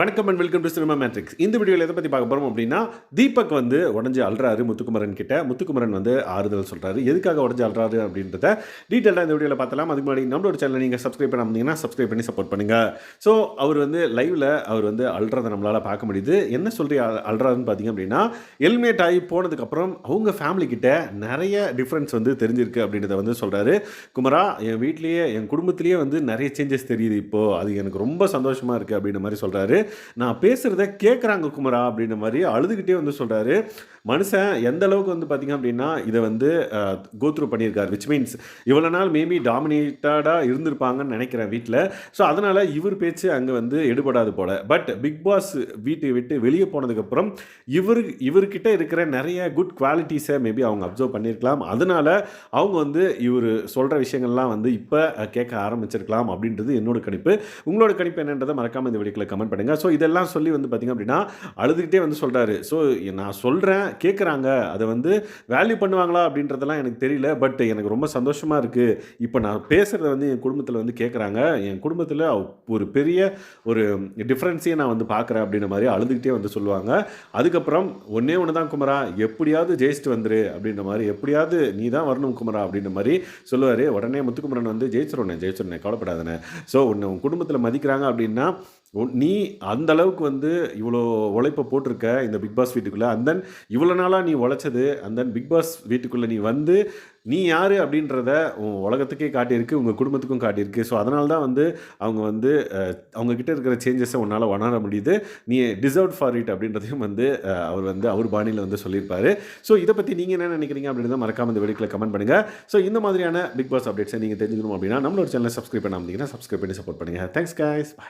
வணக்கம் and welcome to Cinema Matrix இந்த வீடியோவில் எதை பற்றி பார்க்க போகிறோம் அப்படின்னா தீபக் வந்து உடஞ்சி அல்றாரு முத்துக்குமரன் கிட்ட. முத்துக்குமரன் வந்து ஆறுதல் சொல்கிறாரு எதுக்காக உடஞ்சி அல்றாரு அப்படின்றத டீட்டெயிலாக இந்த வீடியோவில் பார்த்தலாம். அதுக்கு முன்னாடி நம்மளோட சேனல் நீங்கள் சப்ஸ்கிரைப் பண்ண சப்ஸ்கிரைப் பண்ணி சப்போர்ட் பண்ணுங்கள் ஸோ அவர் வந்து லைவில் அவர் வந்து அல்றதை நம்மளால் பார்க்க முடியுது. என்ன சொல்லி அல்- அல்றாருன்னு பார்த்தீங்க அப்படின்னா எலிமினேட் ஆகி போனதுக்கப்புறம் அவங்க ஃபேமிலிக்கிட்ட நிறைய டிஃப்ரென்ஸ் வந்து தெரிஞ்சிருக்கு அப்படின்றத வந்து சொல்கிறாரு குமரா என் வீட்லேயே என் குடும்பத்திலேயே வந்து நிறைய சேஞ்சஸ் தெரியுது இப்போது அது எனக்கு ரொம்ப சந்தோஷமாக இருக்குது அப்படின்ற மாதிரி சொல்கிறாரு நான் பேசுகிறத கேட்குறாங்க குமரா அப்படின்ற மாதிரி அழுதுகிட்டே வந்து சொல்கிறாரு மனுஷன் எந்த அளவுக்கு வந்து பார்த்தீங்க அப்படின்னா இதை வந்து கோத்ரூ பண்ணியிருக்காரு விச் மீன்ஸ் இவ்வளோ நாள் மேபி டாமினேட்டடாக இருந்திருப்பாங்கன்னு நினைக்கிறேன் வீட்டில் ஸோ அதனால் இவர் பேச்சு அங்கே வந்து எடுபடாது போல. பட் பிக் பாஸ் வீட்டை விட்டு வெளியே போனதுக்கப்புறம் இவர் இவர்கிட்ட இருக்கிற நிறைய குட் குவாலிட்டிஸை மேபி அவங்க அப்சர்வ் பண்ணியிருக்கலாம். அதனால் அவங்க வந்து இவர் சொல்கிற விஷயங்கள்லாம் வந்து இப்போ கேட்க ஆரம்பிச்சிருக்கலாம் அப்படின்றது என்னோட கணிப்பு. உங்களோட கணிப்பு என்னன்றதை மறக்காமல் இந்த வீடியோவில் கமெண்ட் பண்ணுங்கள் ஸோ இதெல்லாம் சொல்லி வந்து பார்த்திங்க அப்படின்னா அழுதுகிட்டே வந்து சொல்கிறாரு ஸோ நான் சொல்கிறேன் கேட்குறாங்க அதை வந்து வேல்யூ பண்ணுவாங்களா அப்படின்றதெல்லாம் எனக்கு தெரியல. பட் எனக்கு ரொம்ப சந்தோஷமாக இருக்குது இப்போ நான் பேசுகிறத வந்து என் குடும்பத்தில் வந்து கேட்குறாங்க என் குடும்பத்தில் ஒரு பெரிய ஒரு டிஃப்ரென்ஸையே நான் வந்து பார்க்குறேன் அப்படின்ற மாதிரி அழுதுகிட்டே வந்து சொல்லுவாங்க. அதுக்கப்புறம் ஒன்றே ஒன்று தான் குமரா. எப்படியாவது ஜெயிச்சுட்டு வந்துரு அப்படின்ற மாதிரி எப்படியாவது நீ தான் வரணும் குமரா அப்படின்ற மாதிரி சொல்லுவார். உடனே முத்துக்குமரன் வந்து ஜெயிச்சிருவேன் ஜெயிச்சிருந்தேன் கவலைப்படாதனே. ஸோ உன்னை உன் குடும்பத்தில் மதிக்கிறாங்க அப்படின்னா உன்- நீ அந்த அளவுக்கு வந்து இவ்வளோ உழைப்பை போட்டிருக்க இந்த பிக் பாஸ் வீட்டுக்குள்ளே. அண்ட் தென் இவ்வளோ நாளாக நீ உழைச்சது அண்ட் தென் பிக் பாஸ் வீட்டுக்குள்ளே நீ வந்து நீ யார் அப்படின்றத உன் உலகத்துக்கே காட்டியிருக்கு உங்கள் குடும்பத்துக்கும் காட்டியிருக்கு. ஸோ அதனால தான் வந்து அவங்க வந்து அவங்கக்கிட்ட அவங்க இருக்கிற சேஞ்சஸை உன்னால் உணர முடியுது. நீ டிசர்வ் ஃபார் இட் அப்படின்றதையும் வந்து அவர் வந்து அவர் பாணியில் வந்து சொல்லியிருப்பார். ஸோ இதை பற்றி நீங்கள் என்ன நினைக்கிறீங்க அப்படின்றத மறக்காம இந்த வீடியோவில் கமெண்ட் பண்ணுங்கள் ஸோ இந்த மாதிரியான பிக் பாஸ் அப்டேட்ஸை நீங்கள் தெரிஞ்சுக்கணும் அப்படின்னா நம்மளோட சேனலை சப்ஸ்கிரைப் பண்ணாமல் சப்ஸ்கிரைப் பண்ணி சப்போர்ட் பண்ணுங்கள் தேங்க்ஸ் கைஸ் பாய்